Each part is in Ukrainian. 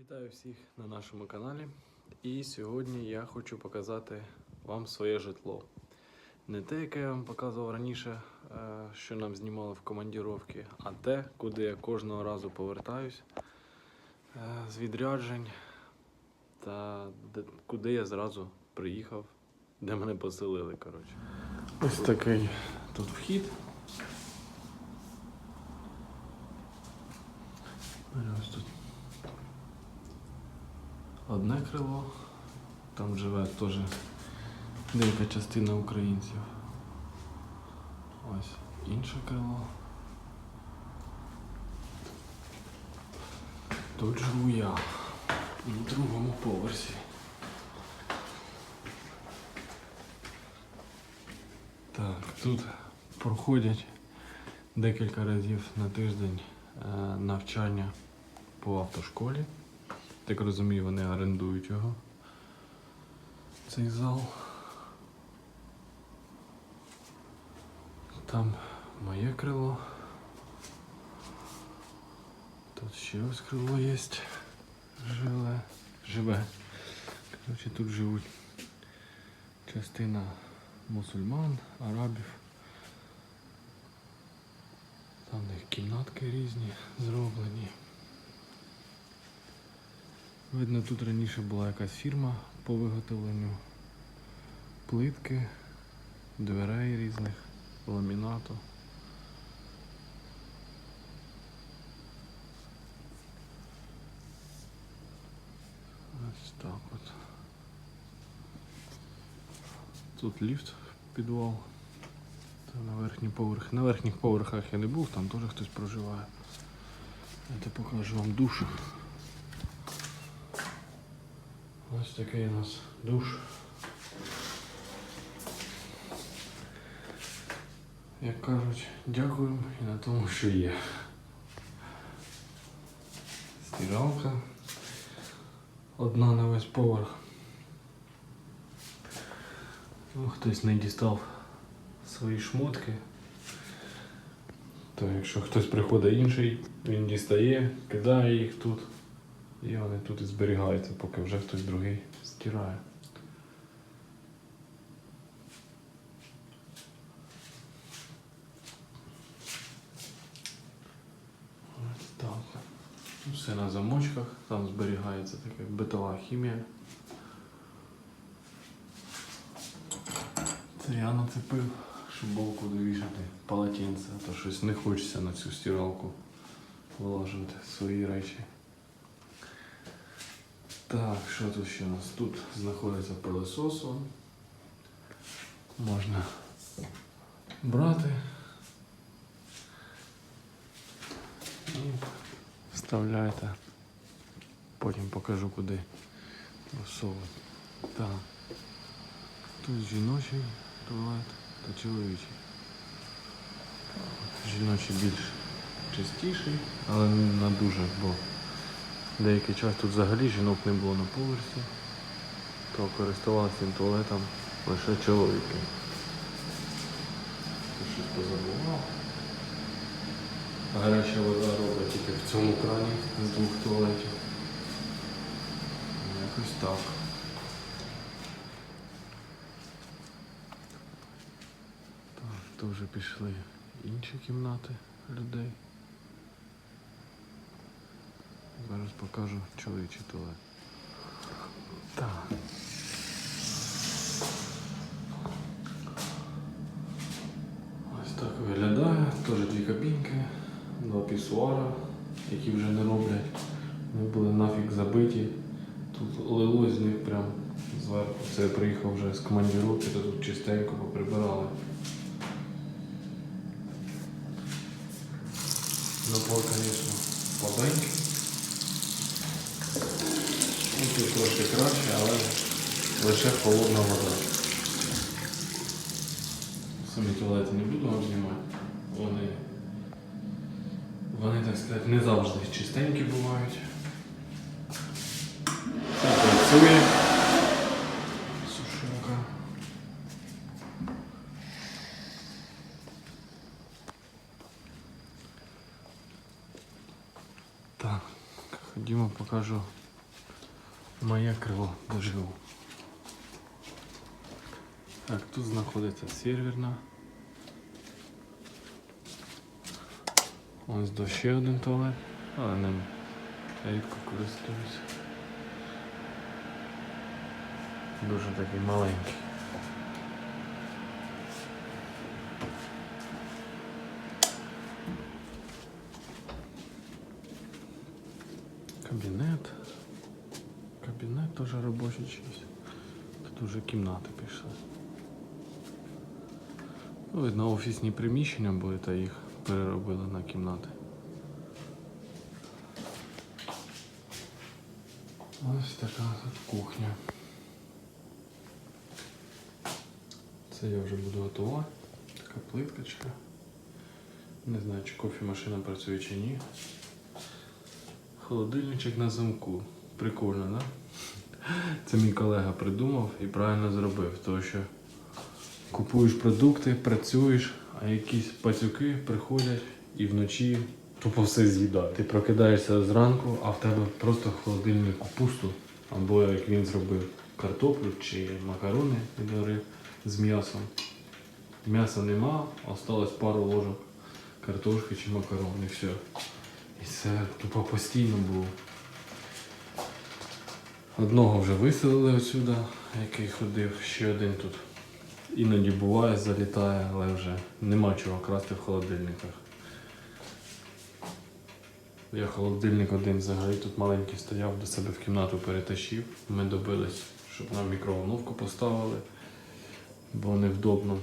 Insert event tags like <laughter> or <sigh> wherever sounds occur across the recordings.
Вітаю всіх на нашому каналі. І сьогодні я хочу показати вам своє житло. Не те, яке я вам показував раніше, е, що нам знімали в командіровки, а те, куди я кожного разу повертаюсь е, з відряджень та куди я зразу приїхав, де мене поселили. Коротше. Ось такий тут вхід. Ось тут одне крило. Там живе теж деяка частина українців. Ось інше крило. Тут живу я на другому поверсі. Так, тут проходять декілька разів на тиждень е, навчання по автошколі. Так розумію, вони орендують його. Цей зал. Там моє крило. Тут ще ось крило є. Живе. Живе. Коротше, тут живуть частина мусульман, арабів. Там в них кімнатки різні зроблені. Видно, тут раніше була якась фірма по виготовленню плитки, дверей різних, ламінату. Ось так от. Тут ліфт в підвал. Це на верхній поверх. На верхніх поверхах я не був, там теж хтось проживає. Я покажу вам душ. Ось такий у нас душ. Як кажуть, дякуємо і на тому, що є. Стиралка. Одна на весь поверх. Ну, хтось не дістав свої шмотки. То якщо хтось приходить інший, він дістає, кидає їх тут. І вони тут і зберігаються, поки вже хтось другий стирає. Так. Все на замочках, там зберігається така битова хімія. Це я нацепив, щоб було куди вішати полотенце, а то щось не хочеться на цю стиралку вилажувати свої речі. Так, що тут ще у нас? Тут знаходиться пилосос. Можна брати і вставляєте. Потім покажу куди всовувати. Так. Тут жіночий туалет та чоловічий. Жіночий більш чистіший, але не дуже, бо Деякий час тут взагалі жінок не було на поверсі, то користувалися цим туалетом лише чоловіки. Щось позабував. Гаряча вода робить тільки в цьому крані з двох туалетів. Якось так. Так, то вже пішли інші кімнати людей. Зараз покажу чоловічий туалет. Так. Ось так виглядає. Теж дві кабінки, два пісуара, які вже не роблять. Вони були нафіг забиті. Тут лилось з них прям зверху. Це я приїхав вже з командіровки, то тут чистенько поприбирали. Напор, звісно, слабенький. Тут трошки краще, але лише холодна вода. Самі туалети не буду вам знімати. Вони, вони, так сказати, не завжди чистенькі бувають. Це працює. Сушилка. Так, ходімо, покажу Моє крило доживу. Так, тут знаходиться серверна. Ось до ще один туалет, але ним рідко користуюся. Дуже такий маленький. Кабінет. Кабінет робочий. Тут уже кімнати пішли. Ну, видно, офісні приміщення були, та їх переробили на кімнати. Ось така тут кухня. Це я вже буду готувати. Така плиткочка. Не знаю, чи кофемашина працює чи ні. Холодильничок на замку. Прикольно, да? Це мій колега придумав і правильно зробив, тому що купуєш продукти, працюєш, а якісь пацюки приходять і вночі тупо все з'їдають. Ти прокидаєшся зранку, а в тебе просто в холодильнику пусто. Або як він зробив картоплю чи макарони відварив з м'ясом. М'яса нема, осталось пару ложок картошки чи макарон і все. І це тупо постійно було. Одного вже виселили отсюди, який ходив, ще один тут. Іноді буває, залітає, але вже нема чого красти в холодильниках. Я холодильник один взагалі тут маленький стояв, до себе в кімнату перетащив. Ми добились, щоб нам мікроволновку поставили, бо невдобно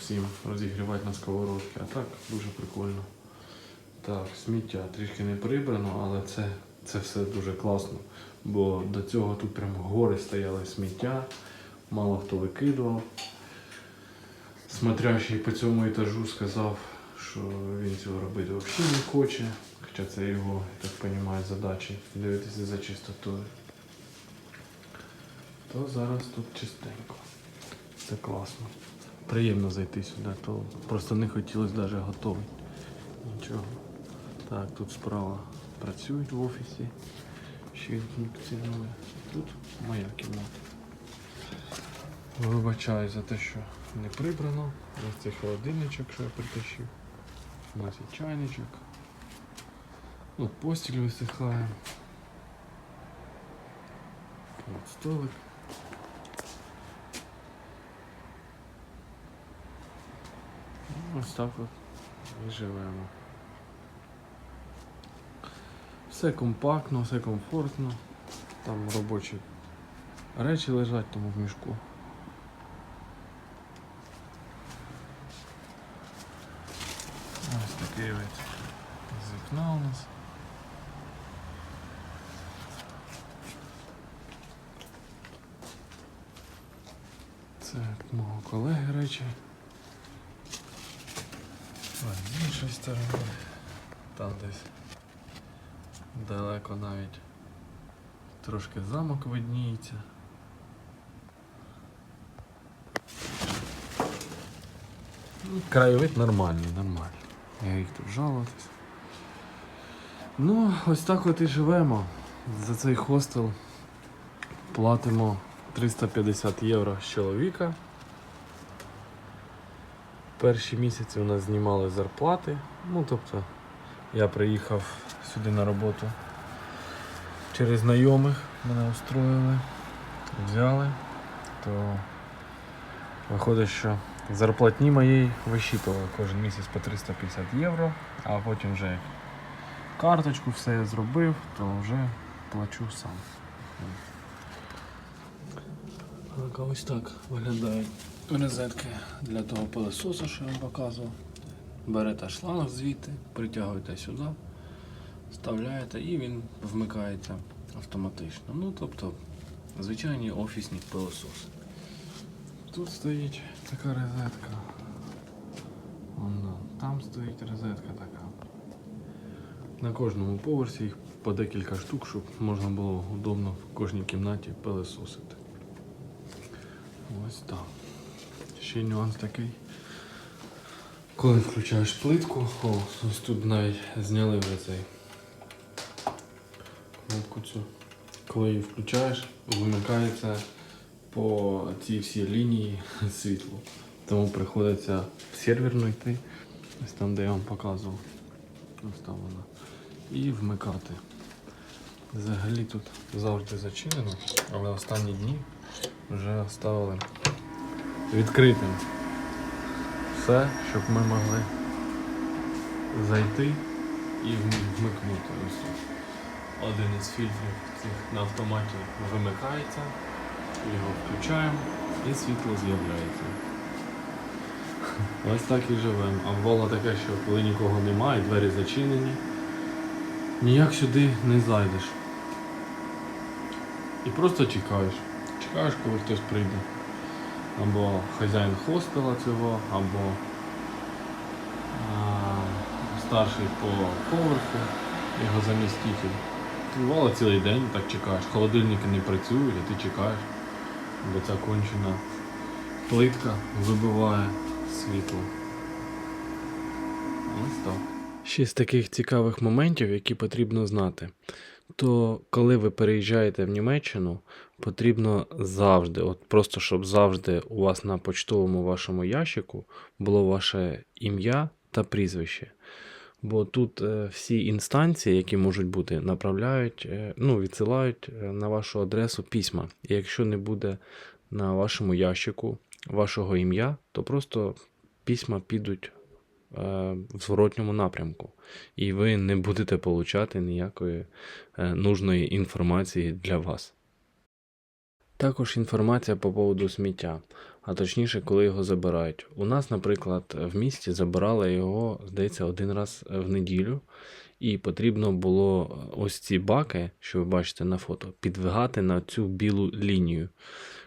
всім розігрівати на сковородки. А так дуже прикольно. Так, сміття трішки не прибрано, але це, це все дуже класно. Бо до цього тут прям гори стояли сміття, мало хто викидував. Смотрящий по цьому етажу сказав, що він цього робити взагалі не хоче. Хоча це його, так розумію, задачі дивитися за чистотою. То зараз тут чистенько. Це класно. Приємно зайти сюди, то просто не хотілося навіть готувати. Нічого. Так, тут справа працюють в офісі. Ще. Тут моя кімната. Вибачаю за те, що не прибрано. Ось цей холодильничок, що я притащив. У нас є чайничок. Ну, постіль висихає. От столик. Ну, Ось так от і живемо. Все компактно, все комфортно. Там робочі речі лежать тому в мішку. Ось такий вид з вікна у нас. Це мого колеги речі. А з іншої сторони. Там десь далеко навіть трошки замок видніється. Ну, Краєвид нормальний, нормальний. Я їх тут жалуватись. Ну, ось так от і живемо. За цей хостел платимо 350 євро з чоловіка. Перші місяці у нас знімали зарплати. Ну, тобто, я приїхав сюди на роботу через знайомих мене устроїли, взяли, то виходить, що зарплатні моєї вищитували кожен місяць по 350 євро, а потім вже карточку все зробив, то вже плачу сам. Так, ось так виглядають розетки для того пилососу, що я вам показував. Берете шланг звідти, притягуєте сюди, вставляєте і він вмикається автоматично. Ну, тобто, звичайні офісні пилососи. Тут стоїть така розетка. Там стоїть розетка така. На кожному поверсі їх по декілька штук, щоб можна було удобно в кожній кімнаті пилососити. Ось так. Ще нюанс такий. Коли включаєш плитку, о, ось тут навіть зняли вже цей кнопку цю коли її включаєш, вимикається по цій всій лінії <laughs> світло. Тому приходиться в серверну йти, ось там, де я вам показував. Ось там вона. І вмикати. Взагалі тут завжди зачинено, але останні дні вже оставили відкритим все, щоб ми могли зайти і вмикнути. Ось. Один із фільтрів цих на автоматі вимикається, його включаємо і світло з'являється. Ось так і живемо. А бувало таке, що коли нікого немає, двері зачинені, ніяк сюди не зайдеш. І просто чекаєш. Чекаєш, коли хтось прийде. Або хазяїн хостела цього, або старший по поверху, його заміститель. Бувало цілий день так чекаєш. Холодильники не працюють, а ти чекаєш, бо ця кончена плитка вибиває світло. Ось так. З таких цікавих моментів, які потрібно знати, то коли ви переїжджаєте в Німеччину, потрібно завжди, от просто щоб завжди у вас на почтовому вашому ящику було ваше ім'я та прізвище. Бо тут е, всі інстанції, які можуть бути, направляють, е, ну, відсилають е, на вашу адресу письма. І якщо не буде на вашому ящику вашого ім'я, то просто письма підуть в зворотньому напрямку, і ви не будете получати ніякої е, нужної інформації для вас. Також інформація по поводу сміття, а точніше, коли його забирають. У нас, наприклад, в місті забирали його, здається, один раз в неділю, і потрібно було ось ці баки, що ви бачите на фото, підвигати на цю білу лінію,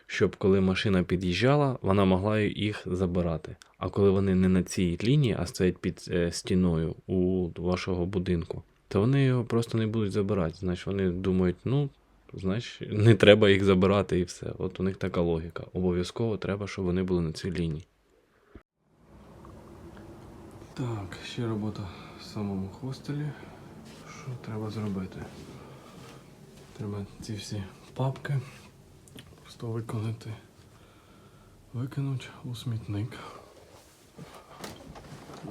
щоб коли машина під'їжджала, вона могла їх забирати. А коли вони не на цій лінії, а стоять під е, стіною у вашого будинку, то вони його просто не будуть забирати. Значить, вони думають, ну, значить, не треба їх забирати і все. От у них така логіка. Обов'язково треба, щоб вони були на цій лінії. Так, ще робота самому хостелі. Що треба зробити? Треба ці всі папки просто виконати, викинути у смітник,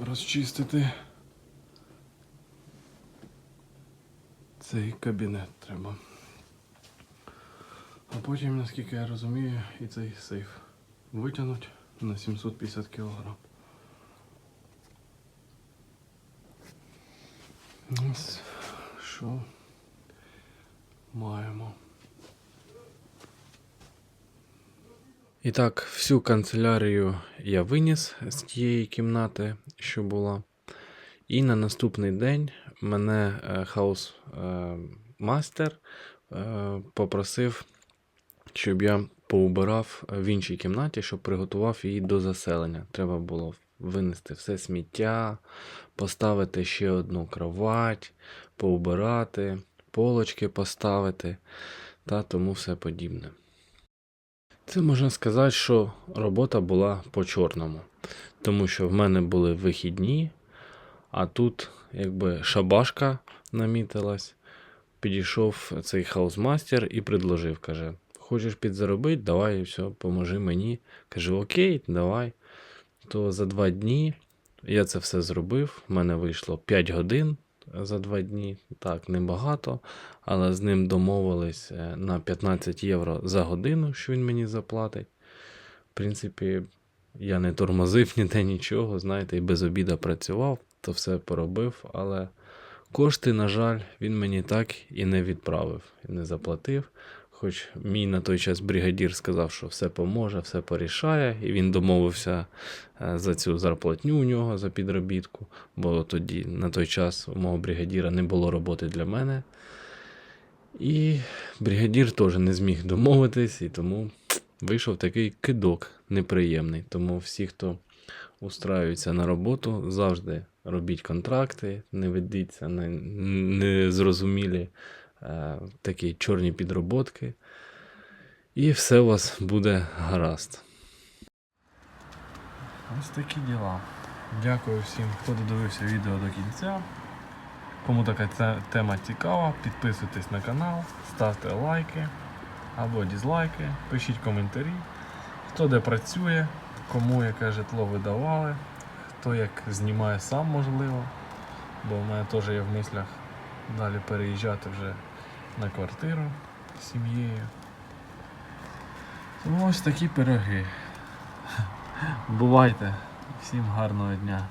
розчистити. Цей кабінет треба. А потім, наскільки я розумію, і цей сейф витягнуть на 750 кг. Ось що маємо. І так, всю канцелярію я виніс з тієї кімнати, що була. І на наступний день мене е, хаус-мастер е, попросив, щоб я поубирав в іншій кімнаті, щоб приготував її до заселення. Треба було винести все сміття, поставити ще одну кровать, поубирати, полочки поставити та тому все подібне. Це можна сказати, що робота була по чорному, тому що в мене були вихідні, а тут якби шабашка намітилась. Підійшов цей хаусмастер і предложив, каже: Хочеш підзаробити, давай все, поможи мені. Кажу, окей, давай. То за два дні я це все зробив. В мене вийшло 5 годин за два дні. Так, небагато, але з ним домовились е, на 15 євро за годину, що він мені заплатить. В принципі, я не тормозив <laughs> ніде нічого, знаєте, і без обіда працював, то все поробив, але кошти, на жаль, він мені так і не відправив, і не заплатив. Хоч мій на той час бригадір сказав, що все поможе, все порішає, і він домовився е, за цю зарплатню у нього за підробітку, бо тоді на той час у мого бригадіра не було роботи для мене. І бригадір теж не зміг домовитись, і тому вийшов такий кидок неприємний. Тому всі, хто устраюється на роботу, завжди робіть контракти, не ведіться на незрозумілі такі чорні підроботки. І все у вас буде гаразд. Ось такі діла. Дякую всім, хто додивився відео до кінця. Кому така тема цікава, підписуйтесь на канал, ставте лайки або дізлайки, пишіть коментарі, хто де працює, кому яке житло видавали, хто як знімає сам можливо, бо в мене теж є в мислях далі переїжджати вже на квартиру з сім'єю. Тому ось такі пироги. Бувайте! Всім гарного дня!